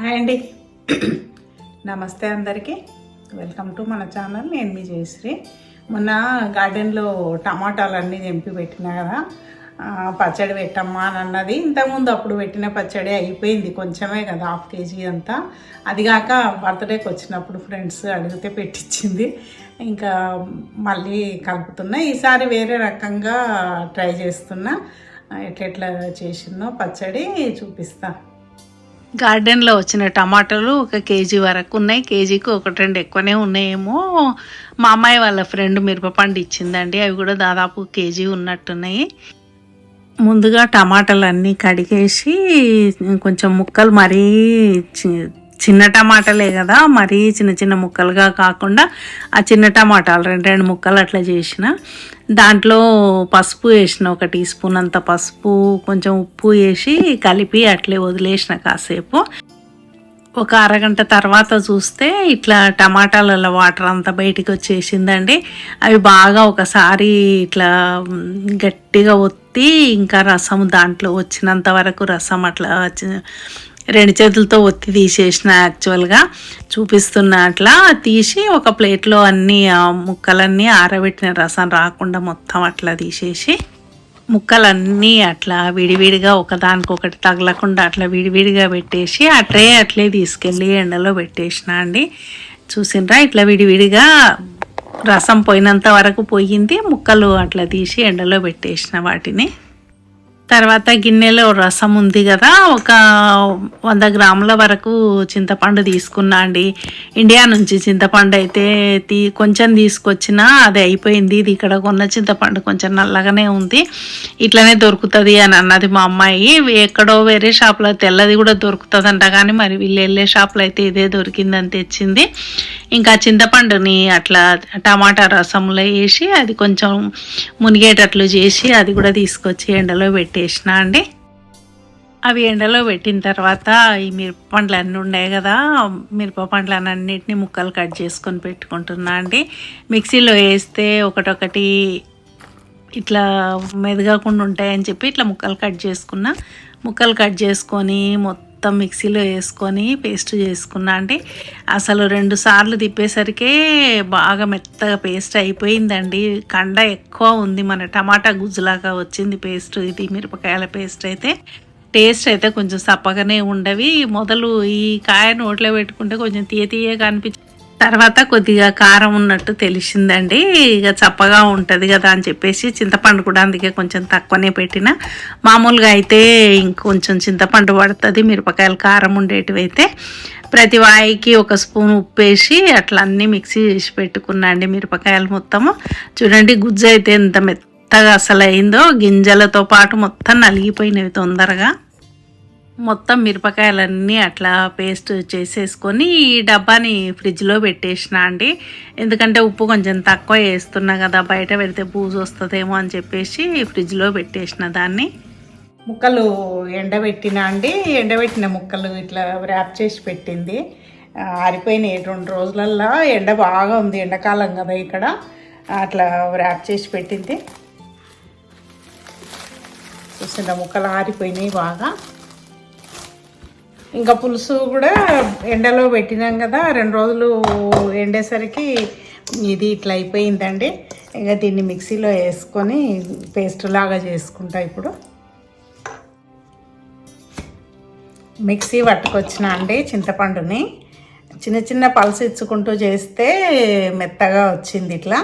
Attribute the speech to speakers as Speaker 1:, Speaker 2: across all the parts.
Speaker 1: Hi అండి. నమస్తే అందరికీ. వెల్కమ్ టు మన ఛానల్. నేను మీ జయశ్రీ. మొన్న గార్డెన్లో టమాటాలు అన్నీ తెంపి పెట్టినా కదా. పచ్చడి పెట్టమ్మా అని అన్నది. ఇంతకుముందు అప్పుడు పెట్టిన పచ్చడి అయిపోయింది. కొంచెమే కదా హాఫ్ కేజీ అంతా. అది కాక బర్త్డేకి వచ్చినప్పుడు ఫ్రెండ్స్ అడిగితే పెట్టించింది. ఇంకా మళ్ళీ కలుపుతున్నా. ఈసారి వేరే రకంగా ట్రై చేస్తున్నా. ఎట్లెట్లా చేసిందో పచ్చడి చూపిస్తాను
Speaker 2: గార్డెన్లో వచ్చిన టమాటాలు ఒక కేజీ వరకు ఉన్నాయి. కేజీకి ఒకటి రెండు ఎక్కువనే ఉన్నాయేమో. మా అమ్మాయి వాళ్ళ ఫ్రెండ్ మిరపపండు ఇచ్చిందండి. అవి కూడా దాదాపు కేజీ ఉన్నట్టున్నాయి. ముందుగా టమాటాలు అన్నీ కడిగేసి కొంచెం ముక్కలు మరీ చిన్న టమాటాలే కదా మరీ చిన్న చిన్న ముక్కలుగా కాకుండా ఆ చిన్న టమాటాలు రెండు రెండు ముక్కలు అట్లా చేసిన. దాంట్లో పసుపు వేసిన ఒక టీ స్పూన్ అంత పసుపు కొంచెం ఉప్పు వేసి కలిపి అట్లే వదిలేసిన కాసేపు. ఒక అరగంట తర్వాత చూస్తే ఇట్లా టమాటాలలో వాటర్ అంతా బయటికి వచ్చేసిందండి. అవి బాగా ఒకసారి ఇట్లా గట్టిగా ఒత్తి ఇంకా రసం దాంట్లో వచ్చినంత వరకు రసం అట్లా రెండు చేతులతో ఒత్తి తీసేసిన యాక్చువల్గా చూపిస్తున్న అట్లా తీసి ఒక ప్లేట్లో అన్ని ముక్కలన్నీ ఆరబెట్టిన రసం రాకుండా మొత్తం అట్లా తీసేసి ముక్కలన్నీ అట్లా విడివిడిగా ఒకదానికొకటి తగలకుండా అట్లా విడివిడిగా పెట్టేసి ఆ ట్రే అట్లే తీసుకెళ్ళి ఎండలో పెట్టేసిన అండి. చూసిండ్రా? ఇట్లా విడివిడిగా రసం పోయినంత వరకు పోయింది. ముక్కలు అట్లా తీసి ఎండలో పెట్టేసిన వాటిని. తర్వాత గిన్నెలో రసం ఉంది కదా ఒక వంద గ్రాముల వరకు చింతపండు తీసుకున్నా అండి. ఇండియా నుంచి చింతపండు అయితే తీ కొంచెం తీసుకొచ్చినా అది అయిపోయింది. ఇది ఇక్కడ కొన్న చింతపండు కొంచెం నల్లగానే ఉంది. ఇట్లనే దొరుకుతుంది అని అన్నది మా అమ్మాయి. ఎక్కడో వేరే షాప్లో తెల్లది కూడా దొరుకుతుందంట కానీ మరి వీళ్ళు వెళ్ళే షాప్లో అయితే ఇదే దొరికిందని తెచ్చింది. ఇంకా చింతపండుని అట్లా టమాటా రసంలో వేసి అది కొంచెం మునిగేటట్లు చేసి అది కూడా తీసుకొచ్చి ఎండలో పెట్టి పెట్టేసిన అండి. అవి ఎండలో పెట్టిన తర్వాత ఈ మిరపపండ్లు అన్నీ ఉన్నాయి కదా మిరప పండ్లు అన్నింటినీ ముక్కలు కట్ చేసుకొని పెట్టుకుంటున్నా అండి. మిక్సీలో వేస్తే ఒకటొకటి ఇట్లా మెదగకుండా ఉంటాయని చెప్పి ఇట్లా ముక్కలు కట్ చేసుకున్నా. ముక్కలు కట్ చేసుకొని మొత్తం మొత్తం మిక్సీలో వేసుకొని పేస్ట్ చేసుకున్నా. అండి అసలు రెండు సార్లు తిప్పేసరికే బాగా మెత్తగా పేస్ట్ అయిపోయిందండి. కండ ఎక్కువ ఉంది మన టమాటా గుజ్జులాగా వచ్చింది పేస్ట్ ఇది మిరపకాయల పేస్ట్ అయితే. టేస్ట్ అయితే కొంచెం సప్పగానే ఉండవి. మొదలు ఈ కాయ నోట్లో పెట్టుకుంటే కొంచెం తీయ తీయగా అనిపించి తర్వాత కొద్దిగా కారం ఉన్నట్టు తెలిసిందండి. ఇక చప్పగా ఉంటుంది కదా అని చెప్పేసి చింతపండు కూడా అందుకే కొంచెం తక్కువనే పెట్టిన. మామూలుగా అయితే ఇంకొంచెం చింతపండు పడుతుంది మిరపకాయలు కారం ఉండేటివి అయితే ప్రతి వాయికి ఒక స్పూన్ ఉప్పు వేసి అట్లా అన్నీ మిక్సీ చేసి పెట్టుకున్నా అండి మిరపకాయలు మొత్తము. చూడండి గుజ్జు అయితే ఎంత మెత్తగా అసలు అయిందో గింజలతో పాటు మొత్తం నలిగిపోయినవి తొందరగా. మొత్తం మిరపకాయలన్నీ అట్లా పేస్ట్ చేసేసుకొని ఈ డబ్బాని ఫ్రిడ్జ్లో పెట్టేసిన అండి. ఎందుకంటే ఉప్పు కొంచెం తక్కువ వేస్తున్నా కదా బయట పెడితే బూజు వస్తుందేమో అని చెప్పేసి ఫ్రిడ్జ్లో పెట్టేసిన దాన్ని.
Speaker 1: ముక్కలు ఎండబెట్టిన అండి ఎండబెట్టిన ముక్కలు ఇట్లా ర్యాప్ చేసి పెట్టింది. ఆరిపోయినాయి రెండు రోజులల్లో ఎండ బాగా ఉంది ఎండాకాలం కదా ఇక్కడ. అట్లా ర్యాప్ చేసి పెట్టింది. చూసిన ముక్కలు ఆరిపోయినాయి బాగా. ఇంకా పులుసు కూడా ఎండలో పెట్టినాం కదా రెండు రోజులు ఎండేసరికి ఇది ఇట్లా అయిపోయిందండి. ఇంకా దీన్ని మిక్సీలో వేసుకొని పేస్ట్ లాగా చేసుకుంటా ఇప్పుడు. మిక్సీ పట్టుకొచ్చిన అండి చింతపండుని. చిన్న చిన్న పల్స్ ఇచ్చుకుంటూ చేస్తే మెత్తగా వచ్చింది ఇట్లా.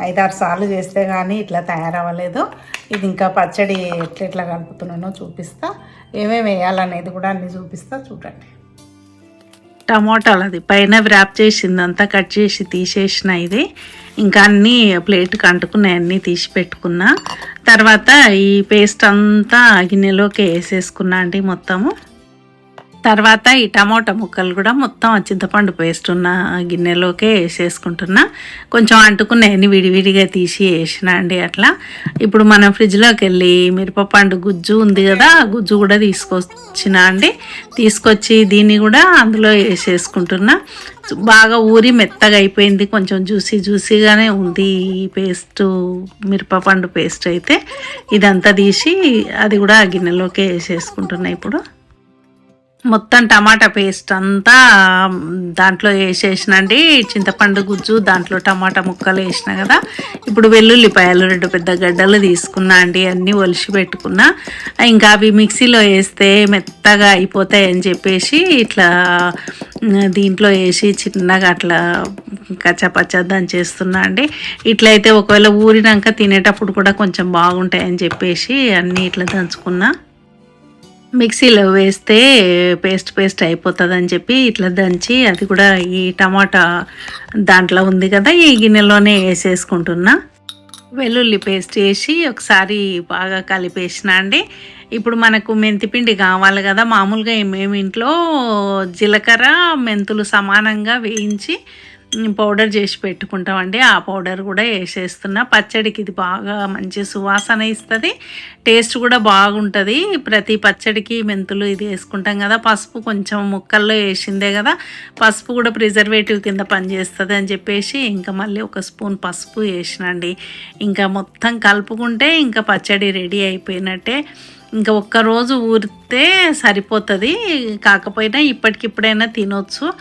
Speaker 1: ఐదారు సార్లు చేస్తే కానీ ఇట్లా తయారవ్వలేదు. ఇది ఇంకా పచ్చడి ఎట్లా ఎట్లా కలుపుతున్నానో చూపిస్తా. ఏమేమి వేయాలనేది కూడా అన్ని చూపిస్తా చూడండి.
Speaker 2: టమోటాలు అది పైన వ్రాప్ చేసిందంతా కట్ చేసి తీసేసిన ఇది. ఇంకా అన్నీ ప్లేట్కి అంటుకున్నాయి అన్నీ తీసి పెట్టుకున్నా. తర్వాత ఈ పేస్ట్ అంతా గిన్నెలోకి వేసేసుకున్నా అండి మొత్తము. తర్వాత ఈ టమోటా ముక్కలు కూడా మొత్తం ఆ చింతపండు పేస్ట్ ఉన్న గిన్నెలోకే వేసేసుకుంటున్నా. కొంచెం అంటుకున్నాయని విడివిడిగా తీసి వేసిన అండి అట్లా. ఇప్పుడు మనం ఫ్రిడ్జ్లోకి వెళ్ళి మిరపపండు గుజ్జు ఉంది కదా ఆ గుజ్జు కూడా తీసుకొచ్చిన అండి. తీసుకొచ్చి దీన్ని కూడా అందులో వేసేసుకుంటున్నా. బాగా ఊరి మెత్తగా అయిపోయింది. కొంచెం జ్యూసీ జ్యూసీగానే ఉంది ఈ పేస్ట్ మిరపపండు పేస్ట్ అయితే. ఇదంతా తీసి అది కూడా ఆ గిన్నెలోకే వేసేసుకుంటున్నా ఇప్పుడు. మొత్తం టమాటా పేస్ట్ అంతా దాంట్లో వేసేసినండి. చింతపండు గుజ్జు దాంట్లో టమాటా ముక్కలు వేసిన కదా. ఇప్పుడు వెల్లుల్లిపాయలు రెండు పెద్ద గడ్డలు తీసుకున్నా అండి అన్నీ ఒలిసి పెట్టుకున్నా. ఇంకా అవి మిక్సీలో వేస్తే మెత్తగా అయిపోతాయి అని చెప్పేసి ఇట్లా దీంట్లో వేసి చిన్నగా అట్లా కచ్చపచ్చ దంచేస్తున్నా అండి. ఇట్లయితే ఒకవేళ ఊరినాక తినేటప్పుడు కూడా కొంచెం బాగుంటాయని చెప్పేసి అన్నీ ఇట్లా దంచుకున్నా. మిక్సీలో వేస్తే పేస్ట్ పేస్ట్ అయిపోతుంది అని చెప్పి ఇట్లా దంచి అది కూడా ఈ టమాటా దాంట్లో ఉంది కదా ఈ గిన్నెలోనే వేసేసుకుంటున్నా. వెల్లుల్లి పేస్ట్ వేసి ఒకసారి బాగా కలిపేసిన అండి. ఇప్పుడు మనకు మెంతిపిండి కావాలి కదా మామూలుగా మేము ఇంట్లో జీలకర్ర మెంతులు సమానంగా వేయించి పౌడర్ చేసి పెట్టుకుంటామండి. ఆ పౌడర్ కూడా వేసేస్తున్నా. పచ్చడికి ఇది బాగా మంచి సువాసన ఇస్తుంది. టేస్ట్ కూడా బాగుంటుంది. ప్రతి పచ్చడికి మెంతులు ఇది వేసుకుంటాం కదా. పసుపు కొంచెం ముక్కల్లో వేసిందే కదా. పసుపు కూడా ప్రిజర్వేటివ్ కింద పనిచేస్తుంది అని చెప్పేసి ఇంకా మళ్ళీ ఒక స్పూన్ పసుపు వేసినండి. ఇంకా మొత్తం కలుపుకుంటే ఇంకా పచ్చడి రెడీ అయిపోయినట్టే. ఇంకా ఒక్కరోజు ఊరితే సరిపోతుంది. కాకపోయినా ఇప్పటికిప్పుడైనా తినొచ్చు.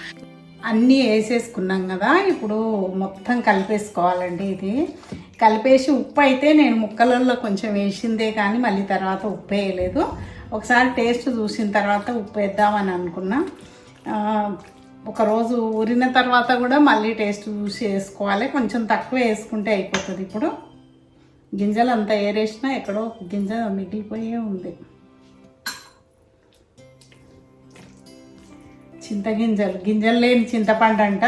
Speaker 1: అన్నీ వేసేసుకున్నాం కదా. ఇప్పుడు మొత్తం కలిపేసుకోవాలండి ఇది. కలిపేసి ఉప్పు అయితే నేను ముక్కలలో కొంచెం వేసిందే కానీ మళ్ళీ తర్వాత ఉప్పు వేయలేదు. ఒకసారి టేస్ట్ చూసిన తర్వాత ఉప్పు వేద్దామని అనుకున్నా. ఒకరోజు ఊరిన తర్వాత కూడా మళ్ళీ టేస్ట్ చూసి వేసుకోవాలి. కొంచెం తక్కువ వేసుకుంటే అయిపోతుంది ఇప్పుడు. గింజలు అంతా ఏరేసినా ఎక్కడో గింజ మిగిలిపోయే ఉంది. చింతగింజలు గింజలు. లేని చింతపండు అంట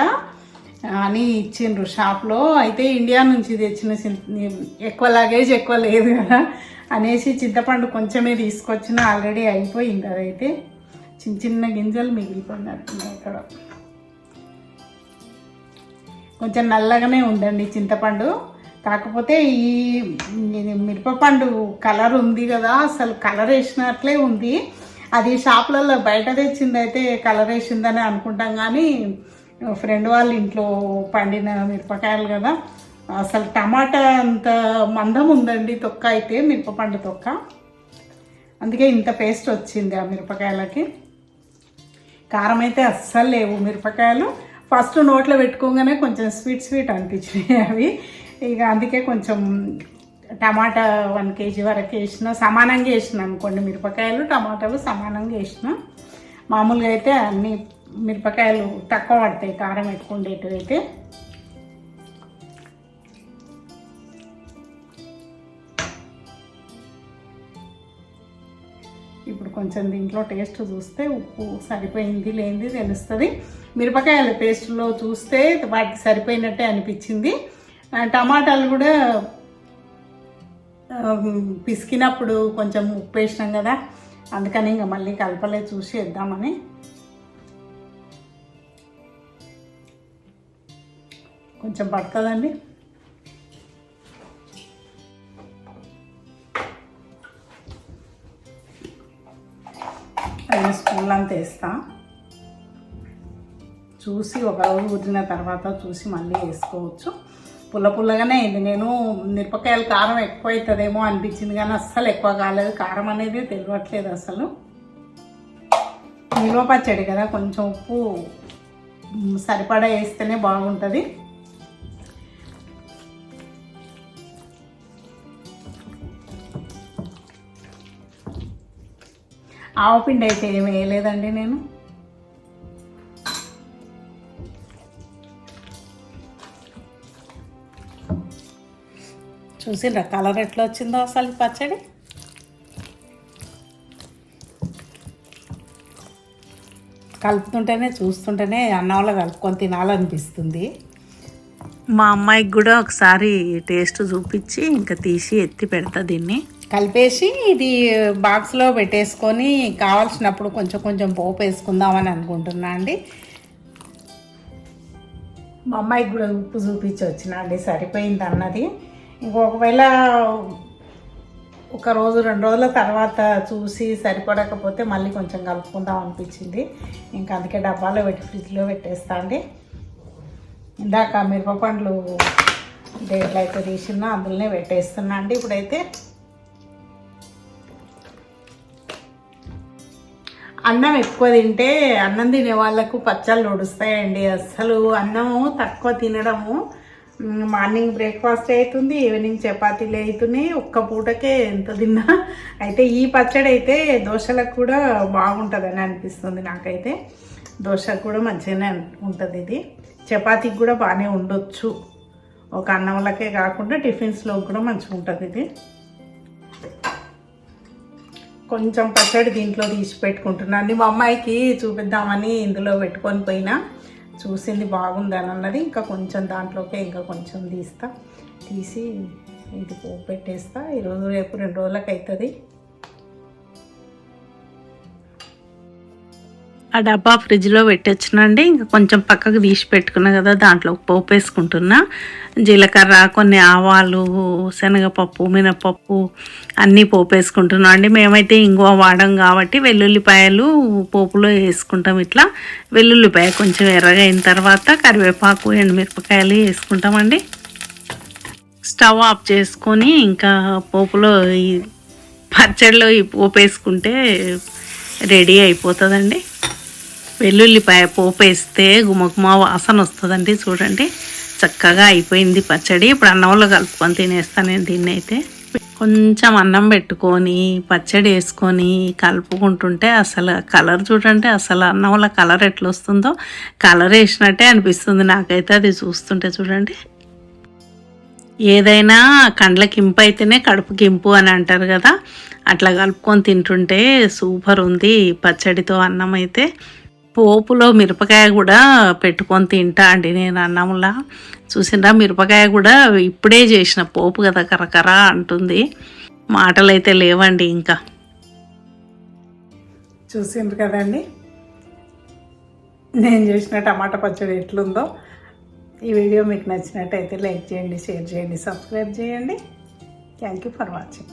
Speaker 1: అని ఇచ్చిండ్రు షాప్లో. అయితే ఇండియా నుంచి తెచ్చిన ఎక్కువ లగేజ్ ఎక్కువ లేదు కదా అనేసి చింతపండు కొంచెమే తీసుకొచ్చిన ఆల్రెడీ అయిపోయింది అదైతే. చిన్న చిన్న గింజలు మిగిలిపోయినట్టు ఇక్కడ. కొంచెం నల్లగానే ఉందండి చింతపండు. కాకపోతే ఈ మిరపపండు కలర్ ఉంది కదా అసలు కలర్ వేసినట్లే ఉంది. అది షాప్లలో బయట తెచ్చింది అయితే కలర్ వేసిందని అనుకుంటాం కానీ ఫ్రెండ్ వాళ్ళ ఇంట్లో పండిన మిరపకాయలు కదా. అసలు టమాటా అంత మందం ఉందండి తొక్క అయితే మిరపపండు తొక్క. అందుకే ఇంత పేస్ట్ వచ్చింది ఆ మిరపకాయలకి. కారం అయితే అస్సలు లేవు మిరపకాయలు. ఫస్ట్ నోట్లో పెట్టుకోగానే కొంచెం స్వీట్ స్వీట్ అనిపించినాయి అవి. ఇక అందుకే కొంచెం టమాటా వన్ కేజీ వరకు వేసిన సమానంగా వేసిన అనుకోండి మిరపకాయలు టమాటాలు సమానంగా వేసిన. మామూలుగా అయితే అన్ని మిరపకాయలు తక్కువ పడతాయి కారం ఎక్కువ ఇప్పుడు కొంచెం దీంట్లో టేస్ట్ చూస్తే ఉప్పు సరిపోయింది లేనిది తెలుస్తుంది. మిరపకాయల పేస్ట్లో చూస్తే వాటికి సరిపోయినట్టే అనిపించింది. టమాటాలు కూడా పిసికినప్పుడు కొంచెం ఉప్పు వేసినాం కదా అందుకని ఇంకా మళ్ళీ కలపలే చూసి వేద్దామని. కొంచెం పడుతుందండి. ఐదు స్పూన్లు అంతా వేస్తా. చూసి ఒక కుదిరిన తర్వాత చూసి మళ్ళీ వేసుకోవచ్చు. పుల్ల పుల్లగానే అయింది. నేను మిరపకాయలు కారం ఎక్కువ అవుతుందేమో అనిపించింది కానీ అస్సలు ఎక్కువ కాలేదు. కారం అనేది తెలియట్లేదు అసలు. నిల్వ పచ్చడి కదా కొంచెం ఉప్పు సరిపడా వేస్తేనే బాగుంటుంది. ఆవపిండి అయితే ఏమి వేయలేదండి నేను. చూసిండ్రా కలర్ ఎట్లా వచ్చిందో అసలు ఈ పచ్చడి? కలుపుతుంటేనే చూస్తుంటేనే అన్నంలో కలుపుకొని తినాలనిపిస్తుంది.
Speaker 2: మా అమ్మాయికి కూడా ఒకసారి టేస్ట్ చూపించి ఇంకా తీసి ఎత్తి పెడతా దీన్ని.
Speaker 1: కలిపేసి ఇది బాక్స్లో పెట్టేసుకొని కావాల్సినప్పుడు కొంచెం కొంచెం పోపు వేసుకుందామని అనుకుంటున్నా అండి. మా అమ్మాయికి కూడా ఉప్పు చూపించి వచ్చిన అండి సరిపోయింది అన్నది. ఇంకొకవేళ ఒక రోజు రెండు రోజుల తర్వాత చూసి సరిపడకపోతే మళ్ళీ కొంచెం కలుపుకుందాం అనిపించింది. ఇంకా అందుకే డబ్బాలో పెట్టి ఫ్రిడ్జ్లో పెట్టేస్తా అండి ఇందాక మిరపపండ్లు దేంట్లో అయితే తీసినా అందులోనే పెట్టేస్తున్నా అండి ఇప్పుడైతే. అన్నం ఎక్కువ తింటే అన్నం తినే వాళ్ళకు పచ్చళ్ళు ఒడుస్తాయండి. అస్సలు అన్నము తక్కువ తినడము మార్నింగ్ బ్రేక్ఫాస్ట్ అవుతుంది ఈవినింగ్ చపాతీలు అవుతున్నాయి ఒక్క పూటకే ఎంత తిన్నా. అయితే ఈ పచ్చడి అయితే దోశలకు కూడా బాగుంటుందని అనిపిస్తుంది నాకైతే. దోశకు కూడా మంచిగానే ఉంటుంది ఇది. చపాతీకి కూడా బాగానే ఉండొచ్చు. ఒక అన్నంలకే కాకుండా టిఫిన్స్లో కూడా మంచిగా ఉంటుంది ఇది. కొంచెం పచ్చడి దీంట్లో తీసి పెట్టుకుంటున్నాను మా అమ్మాయికి చూపిద్దామని ఇందులో పెట్టుకొని పోయినా. చూసింది బాగుందని అన్నది ఇంకా కొంచెం దాంట్లోకే ఇంకా కొంచెం తీస్తా. తీసి ఇది పెట్టేస్తా ఈరోజు రేపు రెండు రోజులకు అవుతుంది
Speaker 2: ఆ డబ్బా ఫ్రిడ్జ్లో పెట్టొచ్చునండి. ఇంకా కొంచెం పక్కకు తీసి పెట్టుకున్నా కదా దాంట్లో పోపు వేసుకుంటున్నా. జీలకర్ర కొన్ని ఆవాలు శనగపప్పు మినపప్పు అన్నీ పోపు వేసుకుంటున్నాం అండి. మేమైతే ఇంగువ వాడం కాబట్టి వెల్లుల్లిపాయలు పోపులో వేసుకుంటాం ఇట్లా. వెల్లుల్లిపాయ కొంచెం ఎర్రగా అయిన తర్వాత కరివేపాకు ఎండుమిరపకాయలు వేసుకుంటామండి స్టవ్ ఆఫ్ చేసుకొని ఇంకా పోపులో ఈ పచ్చడిలో ఈ పోపు వేసుకుంటే రెడీ అయిపోతుందండి. వెల్లుల్లిపాయ పోపు వేస్తే గుమగుమ వాసన వస్తుందండి చూడండి. చక్కగా అయిపోయింది పచ్చడి. ఇప్పుడు అన్నంలో కలుపుకొని తినేస్తాను నేను దీన్ని అయితే. కొంచెం అన్నం పెట్టుకొని పచ్చడి వేసుకొని కలుపుకుంటుంటే అసలు కలర్ చూడండి అసలు అన్నంలో కలర్ ఎట్లా వస్తుందో కలర్ వేసినట్టే అనిపిస్తుంది నాకైతే అది చూస్తుంటే చూడండి. ఏదైనా కండ్లకి ఇంపు అయితేనే కడుపుకి ఇంపు అని అంటారు కదా. అట్లా కలుపుకొని తింటుంటే సూపర్ ఉంది పచ్చడితో అన్నం అయితే. పోపులో మిరపకాయ కూడా పెట్టుకొని తింటా అండి నేను అన్నంలా. చూసిందా మిరపకాయ కూడా ఇప్పుడే చేసిన పోపు కదా కరకర అంటుంది. మాటలు అయితే లేవండి ఇంకా.
Speaker 1: చూసిండ్రు కదండి? నేను చేసిన టమాటా పచ్చడి ఎట్లుందో ఈ వీడియో మీకు నచ్చినట్టయితే లైక్ చేయండి షేర్ చేయండి సబ్స్క్రైబ్ చేయండి. Thank you for watching.